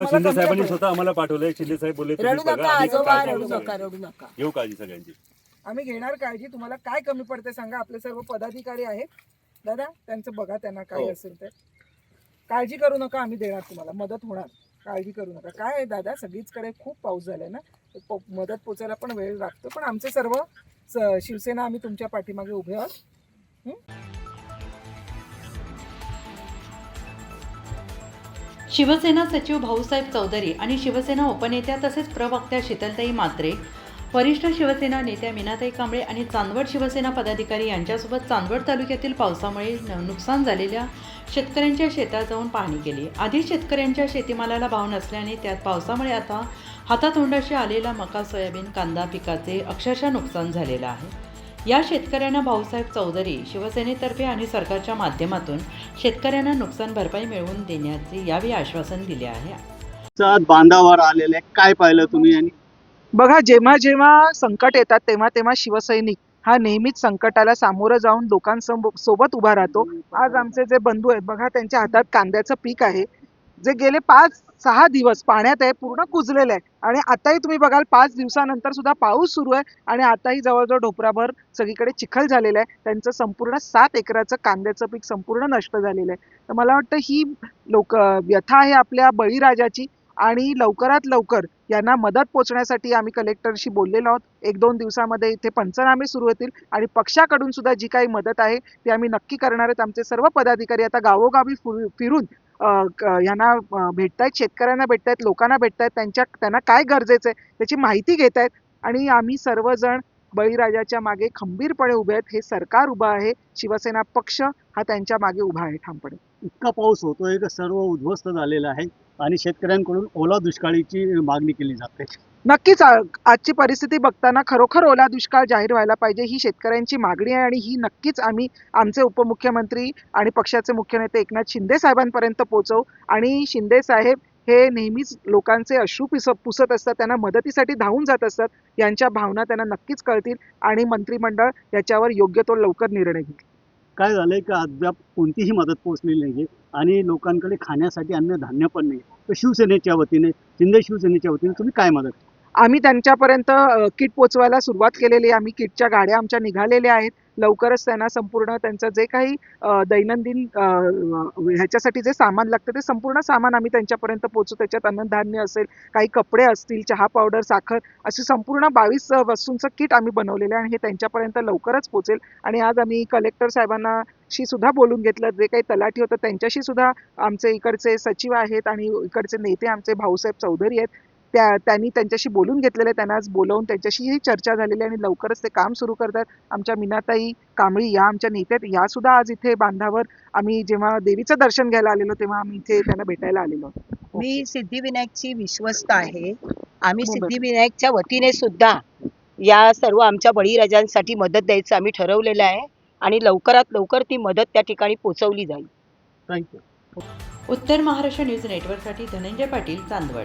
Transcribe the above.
शिंदे साहेबांनी स्वतः आम्हाला पाठवलंय. शिंदे साहेब बोलले तुम्ही रडू बघा, नका आम्ही आजोबा काळजी रडू घेऊ नका. रडू नका. घेऊ काळजी सगळ्यांची. आम्ही घेणार काळजी. तुम्हाला काय कमी पडते सांगा. आपले सर्व पदाधिकारी आहेत. दादा त्यांचं बघा त्यांना काय हो. असेल तर काळजी करू नका आम्ही देणार तुम्हाला. मदत होणार. काळजी करू नका. काय आहे दादा सगळीचकडे खूप पाऊस झालाय ना? तर प- मदत पोचायला पण वेळ लागतो. पण आमचे सर्व स- शिवसेना आम्ही तुमच्या पाठीमागे उभे आहोत. शिवसेना सचिव भाऊसाहेब चौधरी आणि शिवसेना उपनेत्या तसेच प्रवक्त्या शीतलताई मात्रे वरिष्ठ शिवसेना नेत्या मीनाताई कांबळे आणि चांदवड शिवसेना पदाधिकारी यांच्यासोबत चांदवड तालुक्यातील पावसामुळे न- नुकसान झालेल्या शेतकऱ्यांच्या शेतात जाऊन पाहणी केली. आधी शेतकऱ्यांच्या शेतीमालाला भाव नसल्याने त्यात पावसामुळे आता हातातोंडाशी आलेला मका सोयाबीन कांदा पिकाचे अक्षरशः नुकसान झालेलं आहे. या शेतकऱ्यांना भाऊसाहेब चौधरी शिवसेनेतर्फे आणि सरकारच्या माध्यमातून शेतकऱ्यांना नुकसान भरपाई मिळवून देण्याचे यावेळी आश्वासन दिले आहे. सात बांधावर आलेले काय पाहिलं तुम्ही आणि बघा जेव्हा जेव्हा संकट येतात तेव्हा तेव्हा शिवसैनिक हा नेहमीच संकटाला सामोरं जाऊन लोकांसोबत उभा राहतो. आज आमचे जे बंधू आहेत बघा त्यांच्या हातात कांद्याचं पीक आहे. जे गेले पाच सहा दिवस पाण्यात आहे पूर्ण कुजलेलं आहे. आणि आताही तुम्ही बघाल पाच दिवसानंतर सुद्धा पाऊस सुरू आहे आणि आताही जवळजवळ ढोपराभर सगळीकडे चिखल झालेलं आहे. त्यांचं संपूर्ण सात एकराचं कांद्याचं पीक संपूर्ण नष्ट झालेलं आहे. तर मला वाटतं ही लोक व्यथा आहे आपल्या बळीराजाची आणि लवकरात लवकर यांना मदत पोचण्यासाठी आम्ही कलेक्टरशी बोललेलो आहोत. एक दोन दिवसामध्ये इथे पंचनामे सुरू होतील आणि पक्षाकडून सुद्धा जी काही मदत आहे ती आम्ही नक्की करणार आहेत. आमचे सर्व पदाधिकारी आता गावोगावी फिरून यांना भेटतायत शेतकऱ्यांना भेटतायत लोकांना भेटतायत त्यांच्या त्यांना काय गरजेचं आहे त्याची माहिती घेत आहेत आणि आम्ही सर्वजण बळीराजाच्या मागे खंबीरपणे उभे आहेत. हे सरकार उभं आहे. शिवसेना पक्ष हा त्यांच्या मागे उभा आहे ठामपणे. इतका पाऊस होतोय का सर्व उद्ध्वस्त झालेलं आहे आणि शेतकऱ्यांकडून ओला दुष्काळीची मागणी केली जाते. नक्कीच आजची परिस्थिती बघताना खरोखर ओला दुष्काळ जाहीर व्हायला पाहिजे ही शेतकऱ्यांची मागणी आहे आणि ही नक्कीच आम्ही आमचे उपमुख्यमंत्री आणि पक्षाचे मुख्य नेते एकनाथ शिंदे साहेबांपर्यंत पोहोचवू आणि शिंदे साहेब हे नेहमीच लोकांचे अश्रू पिस पुसत असतात त्यांना मदतीसाठी धावून जात असतात यांच्या भावना त्यांना नक्कीच कळतील आणि मंत्रिमंडळ याच्यावर योग्य तो लवकर निर्णय घेईल. काय झालंय का? अद्याप कोणतीही मदत पोहोचलेली नाही आणि लोकांकडे खाण्यासाठी अन्नधान्य पण नाही तर शिवसेनेच्या वतीने शिंदे शिवसेनेच्या वतीने तुम्ही काय मदत आम्ही त्यांच्यापर्यंत किट पोचवायला सुरुवात केलेली आहे. आम्ही किटच्या गाड्या आमच्या निघालेल्या आहेत. लवकरच त्यांना संपूर्ण त्यांचं जे काही दैनंदिन ह्याच्यासाठी जे सामान लागतं ते संपूर्ण सामान आम्ही त्यांच्यापर्यंत पोचू त्याच्यात अन्नधान्य असेल काही कपडे असतील चहा पावडर साखर अशी संपूर्ण बावीस वस्तूंचं किट आम्ही बनवलेलं आहे आणि हे त्यांच्यापर्यंत लवकरच पोचेल आणि आज आम्ही कलेक्टर साहेबांना शी सुद्धा बोलून घेतलं. जे काही तलाठी होतं त्यांच्याशी सुद्धा आमचे इकडचे सचिव आहेत आणि इकडचे नेते आमचे भाऊसाहेब चौधरी आहेत. त्या त्यांनी त्यांच्याशी बोलून घेतलेलं आहे. त्यांना आज बोलवून त्यांच्याशीही चर्चा झालेली आहे आणि लवकरच ते काम सुरू करतात. आमच्या मीनाताई कांबळी या आमच्या नेत्यात या सुद्धा आज इथे बांधावर आम्ही जेव्हा देवीचं दर्शन घ्यायला आलेलो तेव्हा आम्ही इथे त्यांना भेटायला आलेलो. मी सिद्धिविनायकची विश्वस्त आहे. आम्ही बरोबर. सिद्धिविनायकच्या वतीने सुद्धा या सर्व आमच्या बळीराजांसाठी मदत द्यायचं आम्ही ठरवलेलं आहे आणि लवकरात लवकर ती मदत त्या ठिकाणी पोहोचवली जाईल. Thank you. Uttar Maharashtra news नेटवर्कसाठी धनंजय पाटील चांदवड.